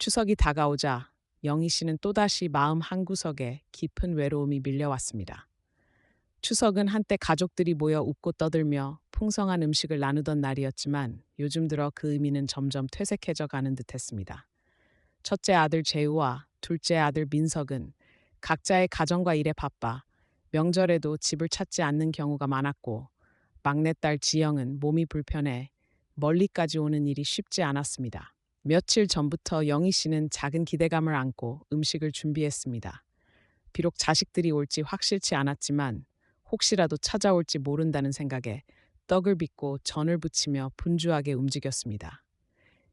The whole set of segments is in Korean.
추석이 다가오자 영희 씨는 또다시 마음 한구석에 깊은 외로움이 밀려왔습니다. 추석은 한때 가족들이 모여 웃고 떠들며 풍성한 음식을 나누던 날이었지만 요즘 들어 그 의미는 점점 퇴색해져 가는 듯했습니다. 첫째 아들 재우와 둘째 아들 민석은 각자의 가정과 일에 바빠 명절에도 집을 찾지 않는 경우가 많았고 막내딸 지영은 몸이 불편해 멀리까지 오는 일이 쉽지 않았습니다. 며칠 전부터 영희 씨는 작은 기대감을 안고 음식을 준비했습니다. 비록 자식들이 올지 확실치 않았지만 혹시라도 찾아올지 모른다는 생각에 떡을 빚고 전을 부치며 분주하게 움직였습니다.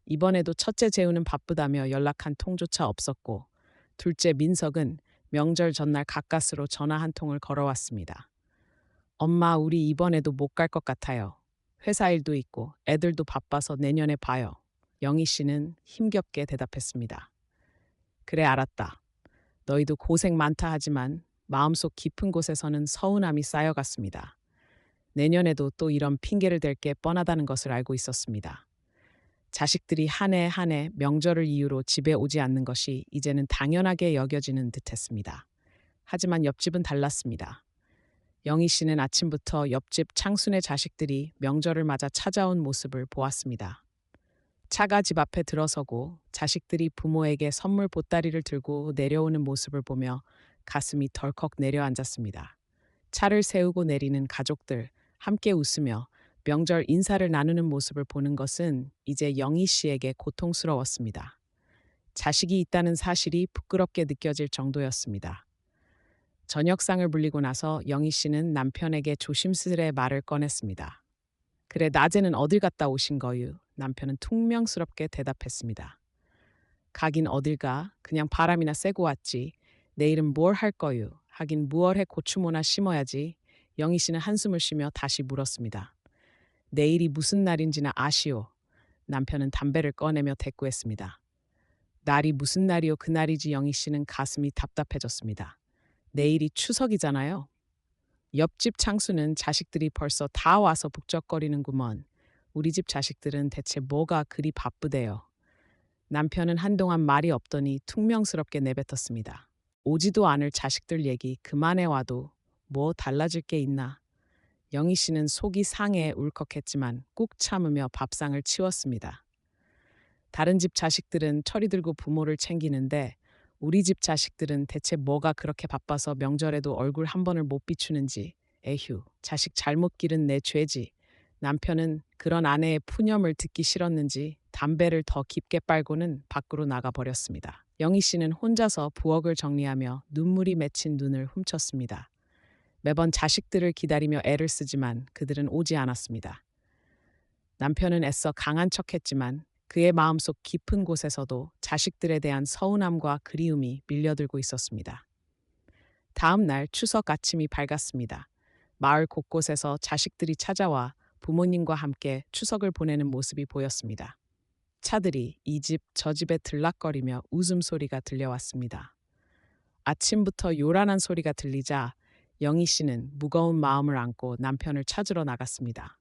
이번에도 첫째 재우는 바쁘다며 연락한 통조차 없었고 둘째 민석은 명절 전날 가까스로 전화 한 통을 걸어왔습니다. 엄마, 우리 이번에도 못 갈 것 같아요. 회사 일도 있고 애들도 바빠서 내년에 봐요. 영희 씨는 힘겹게 대답했습니다. 그래, 알았다. 너희도 고생 많다 하지만 마음속 깊은 곳에서는 서운함이 쌓여갔습니다. 내년에도 또 이런 핑계를 댈 게 뻔하다는 것을 알고 있었습니다. 자식들이 한 해 한 해 명절을 이유로 집에 오지 않는 것이 이제는 당연하게 여겨지는 듯했습니다. 하지만 옆집은 달랐습니다. 영희 씨는 아침부터 옆집 창순의 자식들이 명절을 맞아 찾아온 모습을 보았습니다. 차가 집 앞에 들어서고 자식들이 부모에게 선물 보따리를 들고 내려오는 모습을 보며 가슴이 덜컥 내려앉았습니다. 차를 세우고 내리는 가족들, 함께 웃으며 명절 인사를 나누는 모습을 보는 것은 이제 영희 씨에게 고통스러웠습니다. 자식이 있다는 사실이 부끄럽게 느껴질 정도였습니다. 저녁상을 불리고 나서 영희 씨는 남편에게 조심스레 말을 꺼냈습니다. 그래, 낮에는 어딜 갔다 오신 거유? 남편은 퉁명스럽게 대답했습니다. 가긴 어딜 가? 그냥 바람이나 쐬고 왔지. 내일은 뭘 할 거유? 하긴 무얼해 고추모나 심어야지. 영희 씨는 한숨을 쉬며 다시 물었습니다. 내일이 무슨 날인지나 아시오. 남편은 담배를 꺼내며 대꾸했습니다. 날이 무슨 날이오 그날이지 영희 씨는 가슴이 답답해졌습니다. 내일이 추석이잖아요. 옆집 창수는 자식들이 벌써 다 와서 북적거리는구먼. 우리 집 자식들은 대체 뭐가 그리 바쁘대요. 남편은 한동안 말이 없더니 퉁명스럽게 내뱉었습니다. 오지도 않을 자식들 얘기 그만해 와도 뭐 달라질 게 있나. 영희 씨는 속이 상해 울컥했지만 꾹 참으며 밥상을 치웠습니다. 다른 집 자식들은 철이 들고 부모를 챙기는데 우리 집 자식들은 대체 뭐가 그렇게 바빠서 명절에도 얼굴 한 번을 못 비추는지 에휴 자식 잘못 기른 내 죄지 남편은 그런 아내의 푸념을 듣기 싫었는지 담배를 더 깊게 빨고는 밖으로 나가 버렸습니다. 영희 씨는 혼자서 부엌을 정리하며 눈물이 맺힌 눈을 훔쳤습니다. 매번 자식들을 기다리며 애를 쓰지만 그들은 오지 않았습니다. 남편은 애써 강한 척했지만 그의 마음속 깊은 곳에서도 자식들에 대한 서운함과 그리움이 밀려들고 있었습니다. 다음 날 추석 아침이 밝았습니다. 마을 곳곳에서 자식들이 찾아와 부모님과 함께 추석을 보내는 모습이 보였습니다. 차들이 이 집 저 집에 들락거리며 웃음소리가 들려왔습니다. 아침부터 요란한 소리가 들리자 영희 씨는 무거운 마음을 안고 남편을 찾으러 나갔습니다.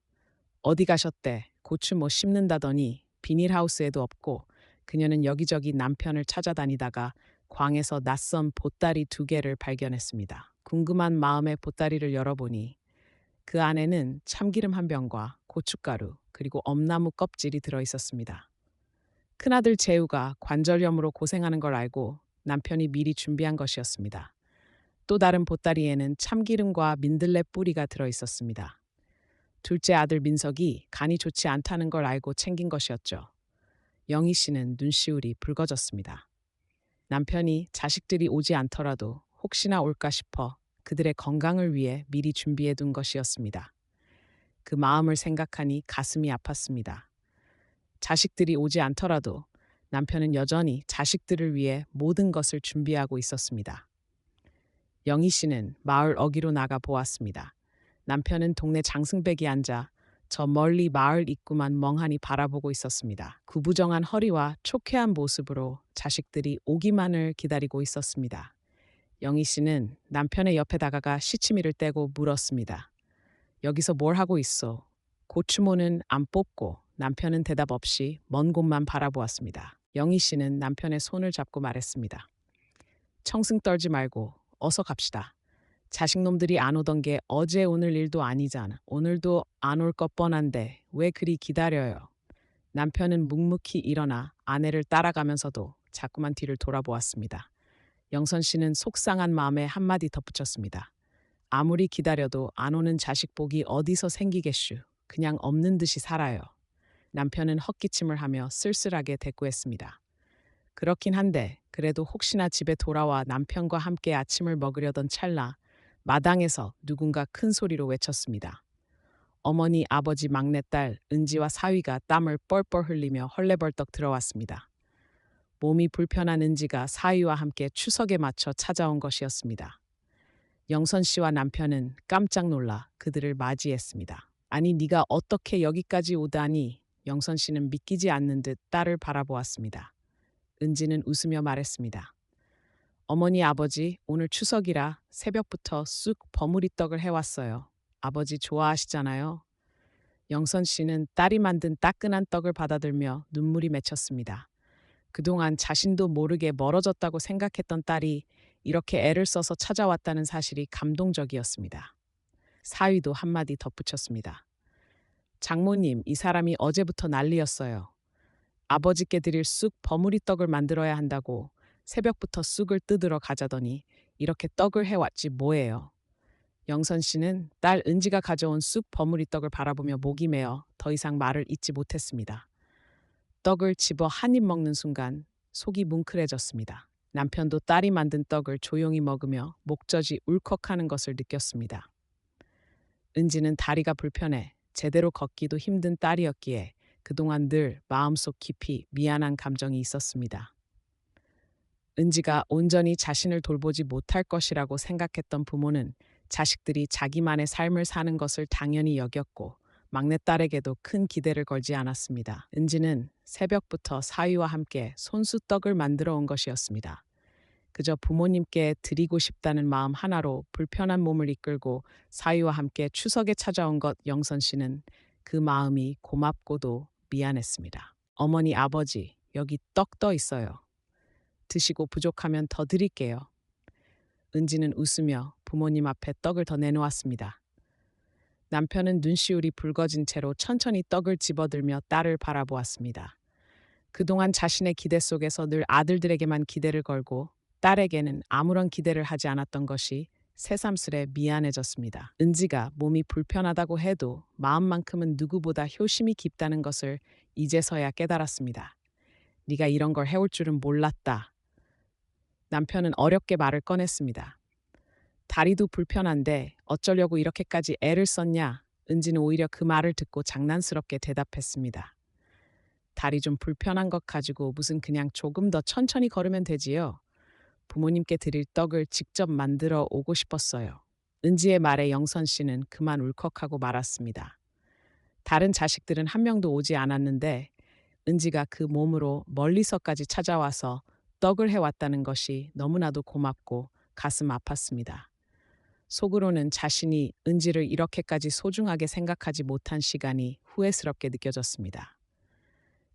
어디 가셨대? 고추 뭐 심는다더니 비닐하우스에도 없고 그녀는 여기저기 남편을 찾아다니다가 광에서 낯선 보따리 두 개를 발견했습니다. 궁금한 마음에 보따리를 열어보니 그 안에는 참기름 한 병과 고춧가루 그리고 엄나무 껍질이 들어 있었습니다. 큰아들 재우가 관절염으로 고생하는 걸 알고 남편이 미리 준비한 것이었습니다. 또 다른 보따리에는 참기름과 민들레 뿌리가 들어 있었습니다. 둘째 아들 민석이 간이 좋지 않다는 걸 알고 챙긴 것이었죠. 영희 씨는 눈시울이 붉어졌습니다. 남편이 자식들이 오지 않더라도 혹시나 올까 싶어 그들의 건강을 위해 미리 준비해 둔 것이었습니다. 그 마음을 생각하니 가슴이 아팠습니다. 자식들이 오지 않더라도 남편은 여전히 자식들을 위해 모든 것을 준비하고 있었습니다. 영희 씨는 마을 어기로 나가 보았습니다. 남편은 동네 장승백이 앉아 저 멀리 마을 입구만 멍하니 바라보고 있었습니다. 구부정한 허리와 초쾌한 모습으로 자식들이 오기만을 기다리고 있었습니다. 영희 씨는 남편의 옆에 다가가 시치미를 떼고 물었습니다. 여기서 뭘 하고 있어? 고추모는 안 뽑고 남편은 대답 없이 먼 곳만 바라보았습니다. 영희 씨는 남편의 손을 잡고 말했습니다. 청승 떨지 말고 어서 갑시다. 자식놈들이 안 오던 게 어제 오늘 일도 아니잖아. 오늘도 안 올 것 뻔한데 왜 그리 기다려요? 남편은 묵묵히 일어나 아내를 따라가면서도 자꾸만 뒤를 돌아보았습니다. 영선 씨는 속상한 마음에 한마디 덧붙였습니다. 아무리 기다려도 안 오는 자식 복이 어디서 생기겠슈. 그냥 없는 듯이 살아요. 남편은 헛기침을 하며 쓸쓸하게 대꾸했습니다. 그렇긴 한데 그래도 혹시나 집에 돌아와 남편과 함께 아침을 먹으려던 찰나 마당에서 누군가 큰 소리로 외쳤습니다. 어머니, 아버지, 막내딸 은지와 사위가 땀을 뻘뻘 흘리며 헐레벌떡 들어왔습니다. 몸이 불편한 은지가 사위와 함께 추석에 맞춰 찾아온 것이었습니다. 영선 씨와 남편은 깜짝 놀라 그들을 맞이했습니다. 아니 네가 어떻게 여기까지 오다니 영선 씨는 믿기지 않는 듯 딸을 바라보았습니다. 은지는 웃으며 말했습니다. 어머니 아버지 오늘 추석이라 새벽부터 쑥 버무리 떡을 해왔어요. 아버지 좋아하시잖아요. 영선 씨는 딸이 만든 따끈한 떡을 받아들며 눈물이 맺혔습니다. 그동안 자신도 모르게 멀어졌다고 생각했던 딸이 이렇게 애를 써서 찾아왔다는 사실이 감동적이었습니다. 사위도 한마디 덧붙였습니다. 장모님, 이 사람이 어제부터 난리였어요. 아버지께 드릴 쑥 버무리 떡을 만들어야 한다고 새벽부터 쑥을 뜯으러 가자더니 이렇게 떡을 해왔지 뭐예요. 영선 씨는 딸 은지가 가져온 쑥 버무리 떡을 바라보며 목이 메어 더 이상 말을 잇지 못했습니다. 떡을 집어 한 입 먹는 순간 속이 뭉클해졌습니다. 남편도 딸이 만든 떡을 조용히 먹으며 목젖이 울컥하는 것을 느꼈습니다. 은지는 다리가 불편해 제대로 걷기도 힘든 딸이었기에 그동안 늘 마음속 깊이 미안한 감정이 있었습니다. 은지가 온전히 자신을 돌보지 못할 것이라고 생각했던 부모는 자식들이 자기만의 삶을 사는 것을 당연히 여겼고 막내딸에게도 큰 기대를 걸지 않았습니다. 은지는 새벽부터 사위와 함께 손수떡을 만들어 온 것이었습니다. 그저 부모님께 드리고 싶다는 마음 하나로 불편한 몸을 이끌고 사위와 함께 추석에 찾아온 것 영선 씨는 그 마음이 고맙고도 미안했습니다. 어머니 아버지 여기 떡 떠 있어요. 드시고 부족하면 더 드릴게요. 은지는 웃으며 부모님 앞에 떡을 더 내놓았습니다. 남편은 눈시울이 붉어진 채로 천천히 떡을 집어들며 딸을 바라보았습니다. 그동안 자신의 기대 속에서 늘 아들들에게만 기대를 걸고 딸에게는 아무런 기대를 하지 않았던 것이 새삼스레 미안해졌습니다. 은지가 몸이 불편하다고 해도 마음만큼은 누구보다 효심이 깊다는 것을 이제서야 깨달았습니다. 네가 이런 걸 해올 줄은 몰랐다. 남편은 어렵게 말을 꺼냈습니다. 다리도 불편한데 어쩌려고 이렇게까지 애를 썼냐? 은지는 오히려 그 말을 듣고 장난스럽게 대답했습니다. 다리 좀 불편한 것 가지고 무슨 그냥 조금 더 천천히 걸으면 되지요. 부모님께 드릴 떡을 직접 만들어 오고 싶었어요. 은지의 말에 영선 씨는 그만 울컥하고 말았습니다. 다른 자식들은 한 명도 오지 않았는데 은지가 그 몸으로 멀리서까지 찾아와서 떡을 해왔다는 것이 너무나도 고맙고 가슴 아팠습니다. 속으로는 자신이 은지를 이렇게까지 소중하게 생각하지 못한 시간이 후회스럽게 느껴졌습니다.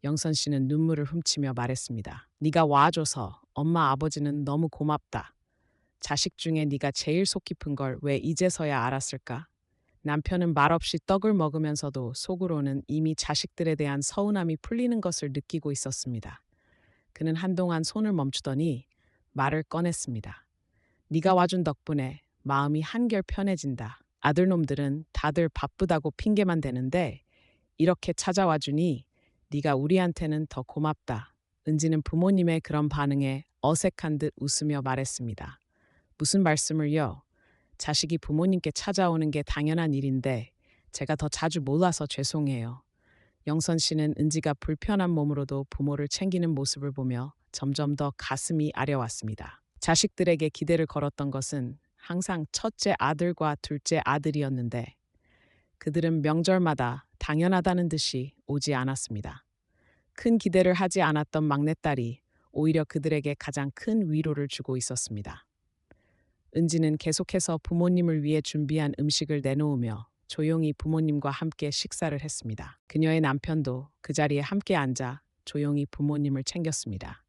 영선 씨는 눈물을 훔치며 말했습니다. 네가 와줘서 엄마 아버지는 너무 고맙다. 자식 중에 네가 제일 속 깊은 걸 왜 이제서야 알았을까? 남편은 말없이 떡을 먹으면서도 속으로는 이미 자식들에 대한 서운함이 풀리는 것을 느끼고 있었습니다. 그는 한동안 손을 멈추더니 말을 꺼냈습니다. 네가 와준 덕분에 마음이 한결 편해진다. 아들놈들은 다들 바쁘다고 핑계만 대는데 이렇게 찾아와 주니 네가 우리한테는 더 고맙다. 은지는 부모님의 그런 반응에 어색한 듯 웃으며 말했습니다. 무슨 말씀을요? 자식이 부모님께 찾아오는 게 당연한 일인데 제가 더 자주 못 와서 죄송해요. 영선 씨는 은지가 불편한 몸으로도 부모를 챙기는 모습을 보며 점점 더 가슴이 아려왔습니다. 자식들에게 기대를 걸었던 것은 항상 첫째 아들과 둘째 아들이었는데 그들은 명절마다 당연하다는 듯이 오지 않았습니다. 큰 기대를 하지 않았던 막내딸이 오히려 그들에게 가장 큰 위로를 주고 있었습니다. 은지는 계속해서 부모님을 위해 준비한 음식을 내놓으며 조용히 부모님과 함께 식사를 했습니다. 그녀의 남편도 그 자리에 함께 앉아 조용히 부모님을 챙겼습니다.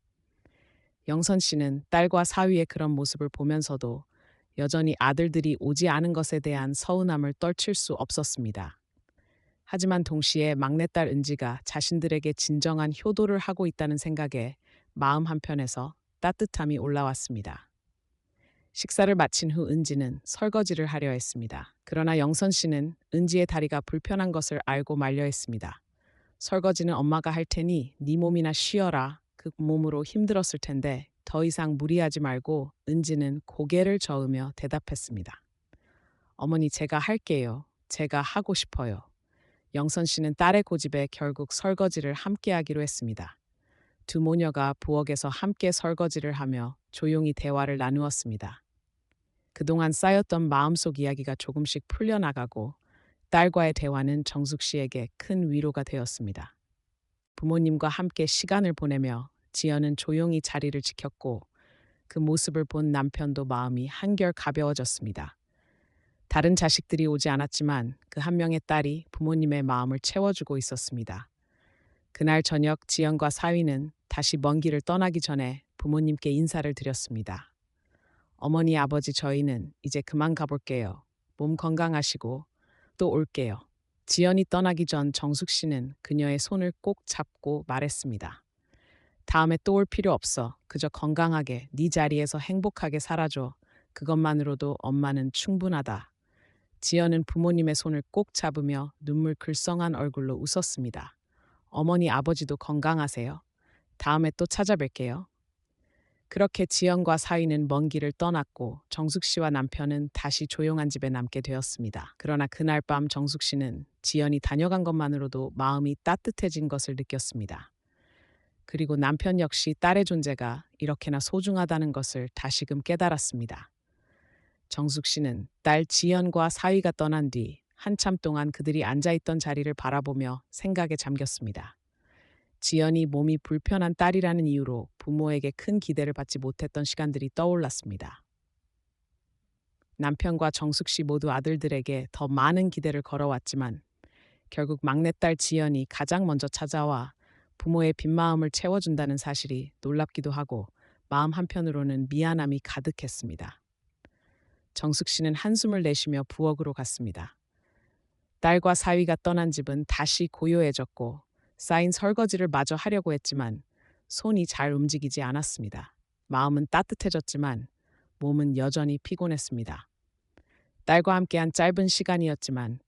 영선 씨는 딸과 사위의 그런 모습을 보면서도 여전히 아들들이 오지 않은 것에 대한 서운함을 떨칠 수 없었습니다. 하지만 동시에 막내딸 은지가 자신들에게 진정한 효도를 하고 있다는 생각에 마음 한편에서 따뜻함이 올라왔습니다. 식사를 마친 후 은지는 설거지를 하려 했습니다. 그러나 영선 씨는 은지의 다리가 불편한 것을 알고 말려 했습니다. 설거지는 엄마가 할 테니 네 몸이나 쉬어라. 그 몸으로 힘들었을 텐데 더 이상 무리하지 말고 은지는 고개를 저으며 대답했습니다. 어머니 제가 할게요. 제가 하고 싶어요. 영선 씨는 딸의 고집에 결국 설거지를 함께 하기로 했습니다. 두 모녀가 부엌에서 함께 설거지를 하며 조용히 대화를 나누었습니다. 그동안 쌓였던 마음속 이야기가 조금씩 풀려나가고 딸과의 대화는 정숙 씨에게 큰 위로가 되었습니다. 부모님과 함께 시간을 보내며 지연은 조용히 자리를 지켰고 그 모습을 본 남편도 마음이 한결 가벼워졌습니다. 다른 자식들이 오지 않았지만 그 한 명의 딸이 부모님의 마음을 채워주고 있었습니다. 그날 저녁 지연과 사위는 다시 먼 길을 떠나기 전에 부모님께 인사를 드렸습니다. 어머니, 아버지, 저희는 이제 그만 가볼게요. 몸 건강하시고 또 올게요. 지연이 떠나기 전 정숙 씨는 그녀의 손을 꼭 잡고 말했습니다. 다음에 또 올 필요 없어. 그저 건강하게 네 자리에서 행복하게 살아줘. 그것만으로도 엄마는 충분하다. 지연은 부모님의 손을 꼭 잡으며 눈물 글썽한 얼굴로 웃었습니다. 어머니 아버지도 건강하세요. 다음에 또 찾아뵐게요. 그렇게 지연과 사위는 먼 길을 떠났고 정숙 씨와 남편은 다시 조용한 집에 남게 되었습니다. 그러나 그날 밤 정숙 씨는 지연이 다녀간 것만으로도 마음이 따뜻해진 것을 느꼈습니다. 그리고 남편 역시 딸의 존재가 이렇게나 소중하다는 것을 다시금 깨달았습니다. 정숙 씨는 딸 지연과 사위가 떠난 뒤 한참 동안 그들이 앉아있던 자리를 바라보며 생각에 잠겼습니다. 지연이 몸이 불편한 딸이라는 이유로 부모에게 큰 기대를 받지 못했던 시간들이 떠올랐습니다. 남편과 정숙 씨 모두 아들들에게 더 많은 기대를 걸어왔지만 결국 막내딸 지연이 가장 먼저 찾아와 부모의 빈 마음을 채워준다는 사실이 놀랍기도 하고 마음 한편으로는 미안함이 가득했습니다. 정숙 씨는 한숨을 내쉬며 부엌으로 갔습니다. 딸과 사위가 떠난 집은 다시 고요해졌고 쌓인 설거지를 마저 하려고 했지만 손이 잘 움직이지 않았습니다. 마음은 따뜻해졌지만 몸은 여전히 피곤했습니다. 딸과 함께한 짧은 시간이었지만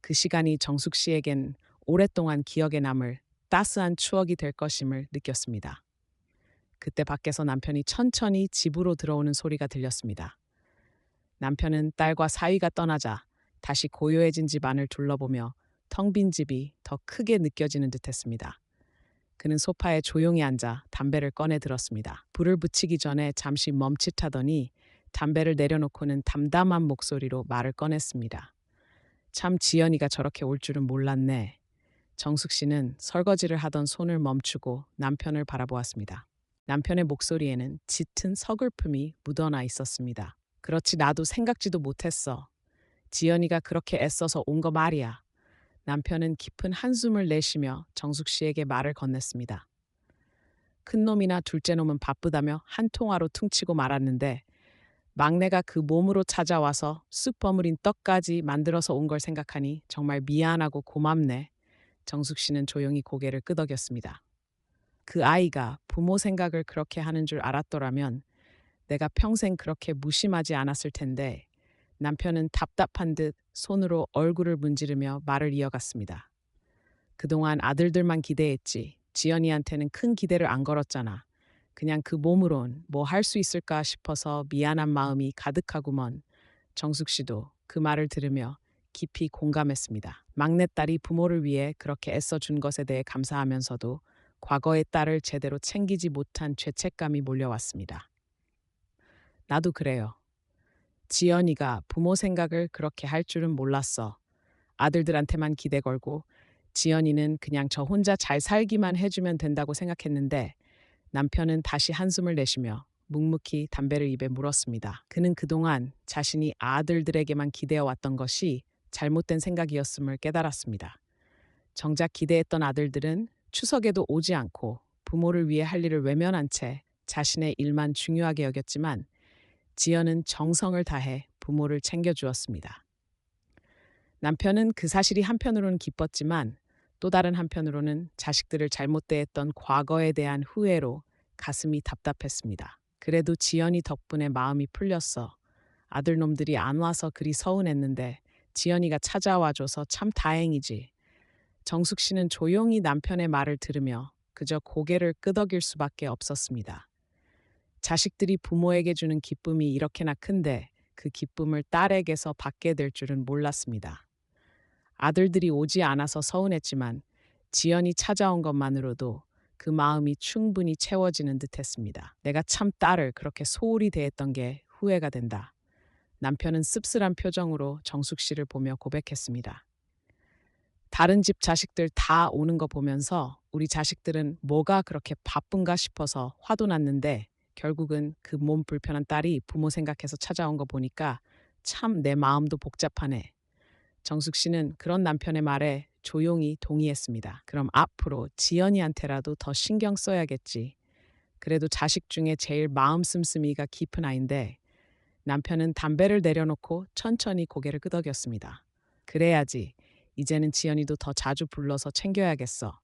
그 시간이 정숙 씨에겐 오랫동안 기억에 남을 따스한 추억이 될 것임을 느꼈습니다. 그때 밖에서 남편이 천천히 집으로 들어오는 소리가 들렸습니다. 남편은 딸과 사위가 떠나자 다시 고요해진 집 안을 둘러보며 텅 빈 집이 더 크게 느껴지는 듯 했습니다. 그는 소파에 조용히 앉아 담배를 꺼내 들었습니다. 불을 붙이기 전에 잠시 멈칫하더니 담배를 내려놓고는 담담한 목소리로 말을 꺼냈습니다. 참 지연이가 저렇게 올 줄은 몰랐네. 정숙 씨는 설거지를 하던 손을 멈추고 남편을 바라보았습니다. 남편의 목소리에는 짙은 서글픔이 묻어나 있었습니다. 그렇지 나도 생각지도 못했어. 지연이가 그렇게 애써서 온 거 말이야. 남편은 깊은 한숨을 내쉬며 정숙 씨에게 말을 건넸습니다. 큰 놈이나 둘째 놈은 바쁘다며 한 통화로 퉁치고 말았는데 막내가 그 몸으로 찾아와서 쑥 버무린 떡까지 만들어서 온 걸 생각하니 정말 미안하고 고맙네. 정숙 씨는 조용히 고개를 끄덕였습니다. 그 아이가 부모 생각을 그렇게 하는 줄 알았더라면 내가 평생 그렇게 무심하지 않았을 텐데 남편은 답답한 듯 손으로 얼굴을 문지르며 말을 이어갔습니다. 그동안 아들들만 기대했지. 지연이한테는 큰 기대를 안 걸었잖아. 그냥 그 몸으론 뭐 할 수 있을까 싶어서 미안한 마음이 가득하구먼. 정숙 씨도 그 말을 들으며 깊이 공감했습니다. 막내딸이 부모를 위해 그렇게 애써 준 것에 대해 감사하면서도 과거의 딸을 제대로 챙기지 못한 죄책감이 몰려왔습니다. 나도 그래요. 지연이가 부모 생각을 그렇게 할 줄은 몰랐어. 아들들한테만 기대 걸고 지연이는 그냥 저 혼자 잘 살기만 해주면 된다고 생각했는데 남편은 다시 한숨을 내쉬며 묵묵히 담배를 입에 물었습니다. 그는 그동안 자신이 아들들에게만 기대어 왔던 것이 잘못된 생각이었음을 깨달았습니다. 정작 기대했던 아들들은 추석에도 오지 않고 부모를 위해 할 일을 외면한 채 자신의 일만 중요하게 여겼지만 지연은 정성을 다해 부모를 챙겨주었습니다. 남편은 그 사실이 한편으로는 기뻤지만 또 다른 한편으로는 자식들을 잘못 대했던 과거에 대한 후회로 가슴이 답답했습니다. 그래도 지연이 덕분에 마음이 풀렸어. 아들놈들이 안 와서 그리 서운했는데 지연이가 찾아와줘서 참 다행이지. 정숙 씨는 조용히 남편의 말을 들으며 그저 고개를 끄덕일 수밖에 없었습니다. 자식들이 부모에게 주는 기쁨이 이렇게나 큰데 그 기쁨을 딸에게서 받게 될 줄은 몰랐습니다. 아들들이 오지 않아서 서운했지만 지연이 찾아온 것만으로도 그 마음이 충분히 채워지는 듯 했습니다. 내가 참 딸을 그렇게 소홀히 대했던 게 후회가 된다. 남편은 씁쓸한 표정으로 정숙 씨를 보며 고백했습니다. 다른 집 자식들 다 오는 거 보면서 우리 자식들은 뭐가 그렇게 바쁜가 싶어서 화도 났는데 결국은 그 몸 불편한 딸이 부모 생각해서 찾아온 거 보니까 참 내 마음도 복잡하네. 정숙 씨는 그런 남편의 말에 조용히 동의했습니다. 그럼 앞으로 지연이한테라도 더 신경 써야겠지. 그래도 자식 중에 제일 마음 씀씀이가 깊은 아인데 남편은 담배를 내려놓고 천천히 고개를 끄덕였습니다. 그래야지. 이제는 지연이도 더 자주 불러서 챙겨야겠어.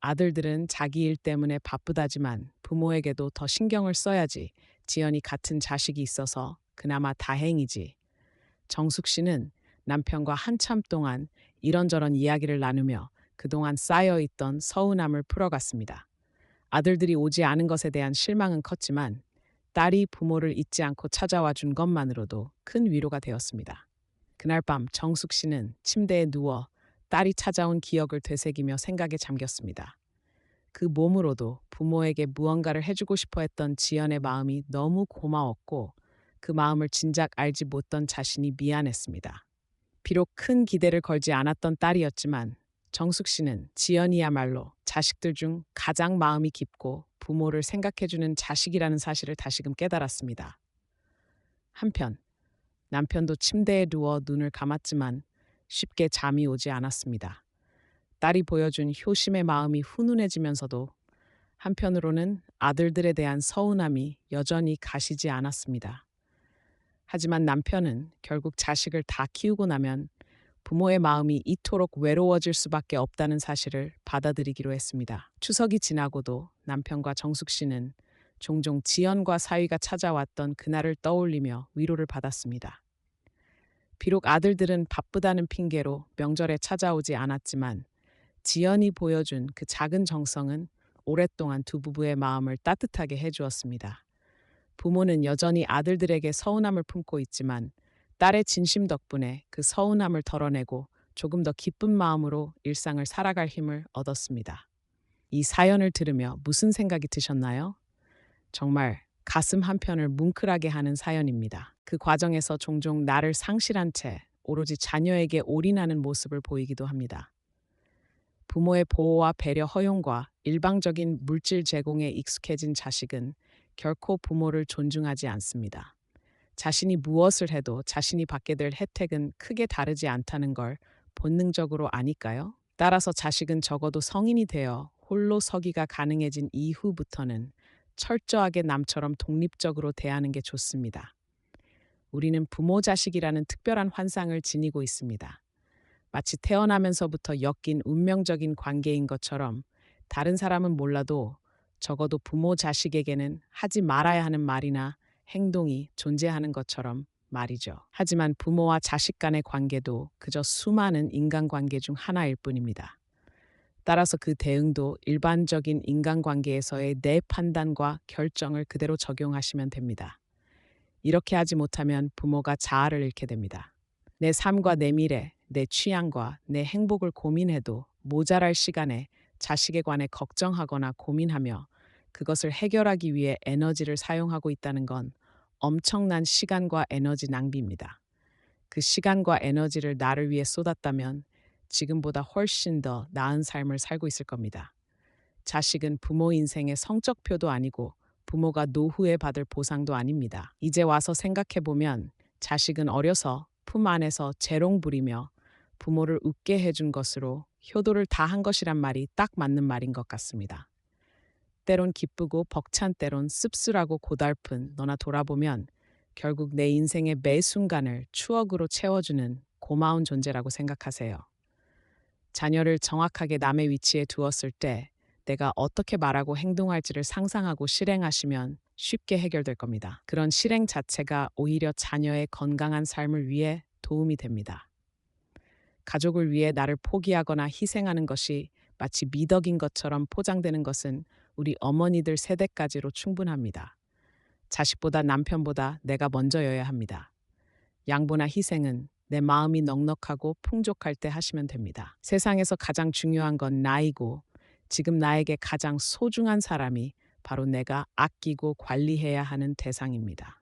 아들들은 자기 일 때문에 바쁘다지만 부모에게도 더 신경을 써야지. 지연이 같은 자식이 있어서 그나마 다행이지. 정숙 씨는 남편과 한참 동안 이런저런 이야기를 나누며 그동안 쌓여있던 서운함을 풀어갔습니다. 아들들이 오지 않은 것에 대한 실망은 컸지만 딸이 부모를 잊지 않고 찾아와 준 것만으로도 큰 위로가 되었습니다. 그날 밤 정숙 씨는 침대에 누워 딸이 찾아온 기억을 되새기며 생각에 잠겼습니다. 그 몸으로도 부모에게 무언가를 해주고 싶어 했던 지연의 마음이 너무 고마웠고 그 마음을 진작 알지 못던 자신이 미안했습니다. 비록 큰 기대를 걸지 않았던 딸이었지만 정숙 씨는 지연이야말로 자식들 중 가장 마음이 깊고 부모를 생각해주는 자식이라는 사실을 다시금 깨달았습니다. 한편 남편도 침대에 누워 눈을 감았지만 쉽게 잠이 오지 않았습니다. 딸이 보여준 효심의 마음이 훈훈해지면서도 한편으로는 아들들에 대한 서운함이 여전히 가시지 않았습니다. 하지만 남편은 결국 자식을 다 키우고 나면 부모의 마음이 이토록 외로워질 수밖에 없다는 사실을 받아들이기로 했습니다. 추석이 지나고도 남편과 정숙 씨는 종종 지연과 사위가 찾아왔던 그날을 떠올리며 위로를 받았습니다. 비록 아들들은 바쁘다는 핑계로 명절에 찾아오지 않았지만 지연이 보여준 그 작은 정성은 오랫동안 두 부부의 마음을 따뜻하게 해주었습니다. 부모는 여전히 아들들에게 서운함을 품고 있지만 딸의 진심 덕분에 그 서운함을 덜어내고 조금 더 기쁜 마음으로 일상을 살아갈 힘을 얻었습니다. 이 사연을 들으며 무슨 생각이 드셨나요? 정말 가슴 한편을 뭉클하게 하는 사연입니다. 그 과정에서 종종 나를 상실한 채 오로지 자녀에게 올인하는 모습을 보이기도 합니다. 부모의 보호와 배려 허용과 일방적인 물질 제공에 익숙해진 자식은 결코 부모를 존중하지 않습니다. 자신이 무엇을 해도 자신이 받게 될 혜택은 크게 다르지 않다는 걸 본능적으로 아니까요? 따라서 자식은 적어도 성인이 되어 홀로 서기가 가능해진 이후부터는 철저하게 남처럼 독립적으로 대하는 게 좋습니다. 우리는 부모 자식이라는 특별한 환상을 지니고 있습니다. 마치 태어나면서부터 엮인 운명적인 관계인 것처럼 다른 사람은 몰라도 적어도 부모 자식에게는 하지 말아야 하는 말이나 행동이 존재하는 것처럼 말이죠. 하지만 부모와 자식 간의 관계도 그저 수많은 인간관계 중 하나일 뿐입니다. 따라서 그 대응도 일반적인 인간관계에서의 내 판단과 결정을 그대로 적용하시면 됩니다. 이렇게 하지 못하면 부모가 자아를 잃게 됩니다. 내 삶과 내 미래, 내 취향과 내 행복을 고민해도 모자랄 시간에 자식에 관해 걱정하거나 고민하며 그것을 해결하기 위해 에너지를 사용하고 있다는 건 엄청난 시간과 에너지 낭비입니다. 그 시간과 에너지를 나를 위해 쏟았다면 지금보다 훨씬 더 나은 삶을 살고 있을 겁니다. 자식은 부모 인생의 성적표도 아니고 부모가 노후에 받을 보상도 아닙니다. 이제 와서 생각해보면 자식은 어려서 품 안에서 재롱 부리며 부모를 웃게 해준 것으로 효도를 다 한 것이란 말이 딱 맞는 말인 것 같습니다. 때론 기쁘고 벅찬 때론 씁쓸하고 고달픈 너나 돌아보면 결국 내 인생의 매 순간을 추억으로 채워주는 고마운 존재라고 생각하세요. 자녀를 정확하게 남의 위치에 두었을 때 내가 어떻게 말하고 행동할지를 상상하고 실행하시면 쉽게 해결될 겁니다. 그런 실행 자체가 오히려 자녀의 건강한 삶을 위해 도움이 됩니다. 가족을 위해 나를 포기하거나 희생하는 것이 마치 미덕인 것처럼 포장되는 것은 우리 어머니들 세대까지로 충분합니다. 자식보다 남편보다 내가 먼저여야 합니다. 양보나 희생은 내 마음이 넉넉하고 풍족할 때 하시면 됩니다. 세상에서 가장 중요한 건 나이고 지금 나에게 가장 소중한 사람이 바로 내가 아끼고 관리해야 하는 대상입니다.